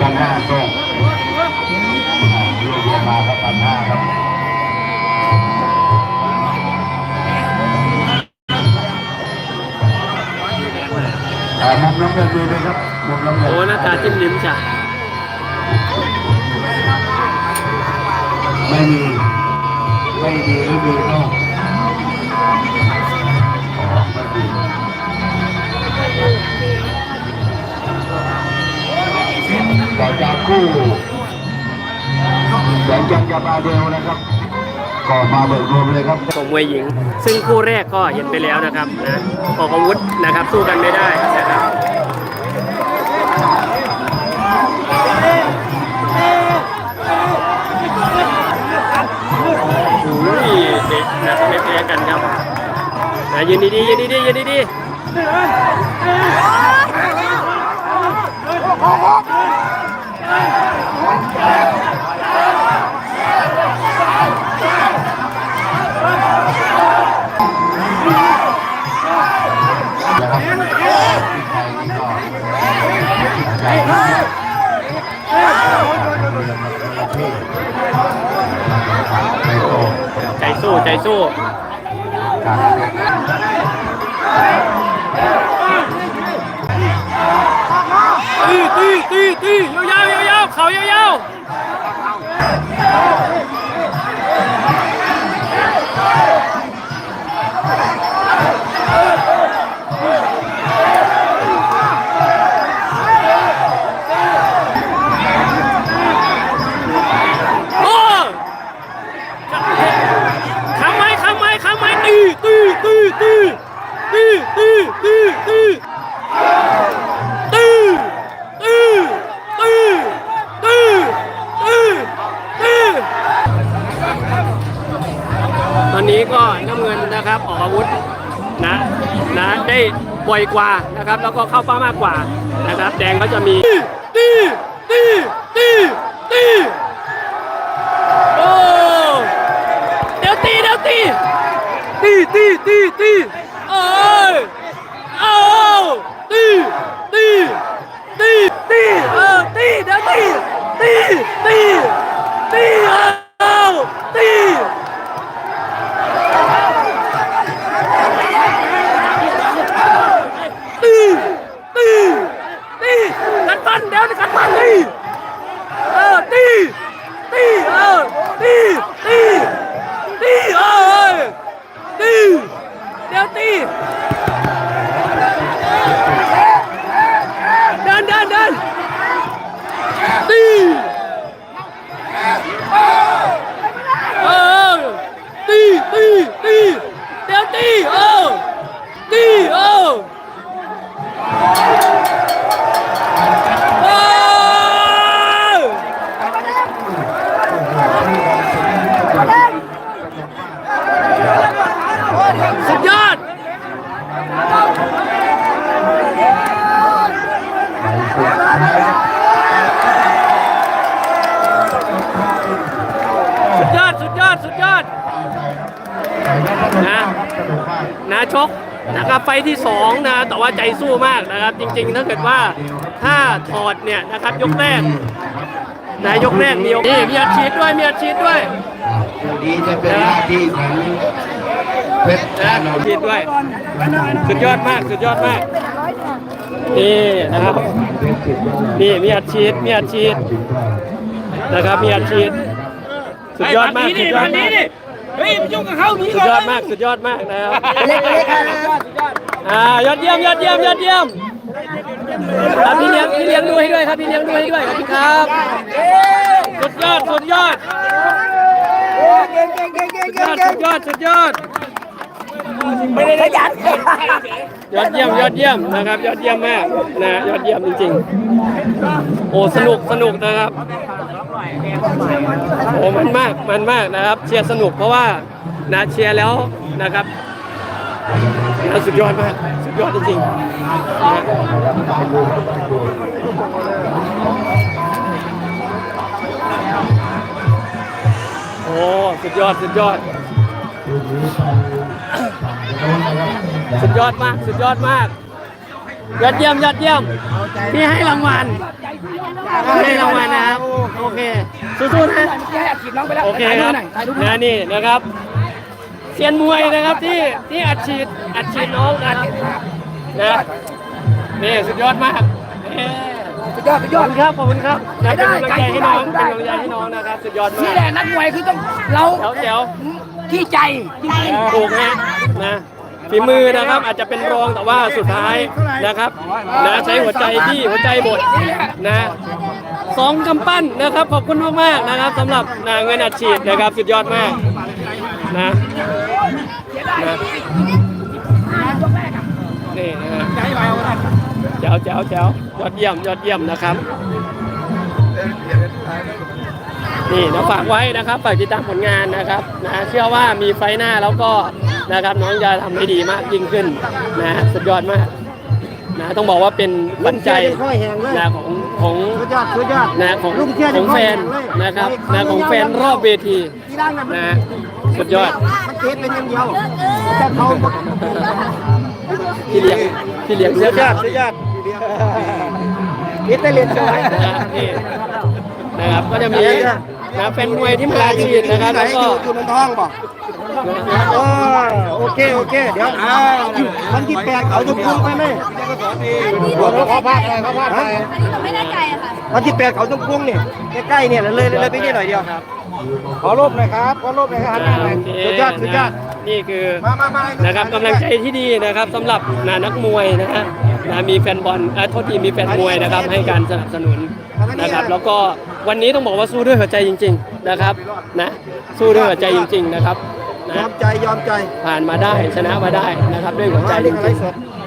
พันห้าส่งอ่าเรียกเรียนมาครับพันห้าครับอ่ามุมน้ำเงินดูเลยครับมุมน้ำเงินโอ้หน้าตาจิ้มลิ้มจ้ะไม่มี ไม่ดีหรือดีเนอ๋อไม่ดี แต่จากคู่แสงจันทร์กับอาเดลนะครับก็มาเบิกรวมเลยครับของมวยหญิง ซึ่งคู่แรกก็เห็นไปแล้วนะครับนะออกอาวุธนะครับสู้กันไม่ได้นะครับโอ้ยเด็กนะไม่แพ้กันครับนะยืนดีๆยืนดีๆยืนดีๆ ใจสู้ใจสู้ตีตีตีตียาวยาวยาวเข่ายาวยาว ตีตีตีตื้อตื้อตื้อตื้อตื้อตื้อตอนนี้ก็น้ำเงินนะครับออกอาวุธนะนะได้บ่อยกว่านะครับ แล้วก็เข้าเป้ามากกว่านะครับ แดงก็จะมีตื้อตื้อตื้อตื้อโอ้เดี๋ยวตีเดี๋ยวตีตีตีตีตีเอ้ยเอ 地地地地啊地的地地地地啊！地 ชกนะครับไฟท์ที่สองนะแต่ว่าใจสู้มากนะครับ จริงๆถ้าเกิดว่าถ้าถอดเนี่ยนะครับยกแรกนะยกแรกมีโอกาสนี่มีอัดฉีดด้วยมีอัดฉีดด้วยนี้จะเป็นหน้าที่ของเพชรนะชานนท์ฉีดด้วยสุดยอดมากสุดยอดมากนี่นะครับนี่มีอัดฉีดมีอัดฉีดนะครับมีอัดฉีดสุดยอดมากสุดยอดมาก เฮ้ยไปยุ่งกับเขาหนีสุก่ดอนยอดมากสุดยอดมากนะครับเล็กเล็กค่ะอ่ายอดเยี่ยมยอดเยี่ยมยอดเยี่ยมครับพี่เลี้ยงพี่เลี้ยงดูให้ด้วยครับพี่เลี้ยงดูให้ด้วยขอบคุณครับสุดยอดสุดยอดเก่งเก่งเก่งเก่งสุดยเก่องดสุดยอดสุดยอด ไม่ได้ขยันยอดเยี่ยมยอดเยี่ยมนะครับยอดเยี่ยมมากนะยอดเยี่ยมจริงๆ โอ้สนุกสนุกนะครับโอ้มันมากมันมากนะครับ เชียร์สนุกเพราะว่านะเชียร์แล้วนะครับนะสุดยอดมากสุดยอดจริงๆนะโอ้สุดยอดสุดยอด สุดยอดมากสุดยอดมาก ยอดเยี่ยมยอดเยี่ยมพี่ให้รางวัลให้รางวัลนะครับโอเคสู้ๆนะแค่ขีดน้องไปแล้วโอเคครับนะนี่นะครับเซียนมวยนะครับที่ที่อัดฉีดอัดฉีดน้องนะครับนะนี่สุดยอดมากเอ้สุดยอดสุดยยออดดครับขอบคุณครับนะเป็นกำลังใจให้น้องได้เป็นกำลังใจให้น้องนะครับสุดยอดมานี่กแหละนักมวยคือต้องเราเจ๋วเจ๋วที่ใจที่ใจถูกนะนะ ฝีมือนะครับอาจจะเป็นรองแต่ว่าสุดท้ายนะครับนะใช้หัวใจที่หัวใจหมดนะสองกำปั้นนะครับขอบคุณมากๆนะครับสำหรับนะเงินอัดฉีดนะครับสุดยอดมากนะนะนี่นะฮะแจ๋วแจ๋วแจ๋วยอดเยี่ยมยอดเยี่ยมนะครับนี่นะฝากไว้นะครับฝากติดตามผลงานนะครับนะเชื่อว่ามีไฟหน้าแล้วก็ นะครับ น้องจะทำได้ดีมากยิ่งขึ้นนะสุดยอดมากนะต้องบอกว่าเป็นปัจจัยนะของของสุดยอดสุดยอดนะของลูกเทียนของแฟนนะครับนะของแฟนรอบเวทีที่ร่างนั้นมันนะสุดยอดมันเทปเป็นอย่างเดียวแต่เขาพี่เลี้ยงพี่เลี้ยงสุดยอดสุดยอดนี่แต่เรียนสวยนะนี่นะครับก็จะมี นะแฟนมวยที่มาลาชีดนะครับแล้วก็อยู่บนท้องบอกโอ้โอเคโอเคเดี๋ยวอ่าวันที่แปดเขาจะพุ่งไปไหมเขาพลาดอะไรเขาพลาดอะไรอันนี้หนูไม่แน่ใจอะค่ะวันที่แปดเขาต้องพุ่งเนี่ยใกล้ๆเนี่ยเลยเลยไปนิดหน่อยเดียวครับขอรูปหน่อยครับขอรูปหน่อยครับสุดยอดสุดยอด นี่คือมามามานะครับกำลังใจที่ดีนะครับสำหรับนะนักมวยนะฮะนะมีแฟนบอลเอ่อโทษทีมีแฟนมวยนะครับให้การสนับสนุนนะครับ แล้วก็วันนี้ต้องบอกว่าสู้ด้วยหัวใจจริง ๆนะครับนะสู้ด้วยหัวใจจริง ๆ นะครับยนะอมใจยอมใจผ่านมาได้ชนะมาได้นะครับด้วยหัวใจจเล่นอะไรริงสดๆ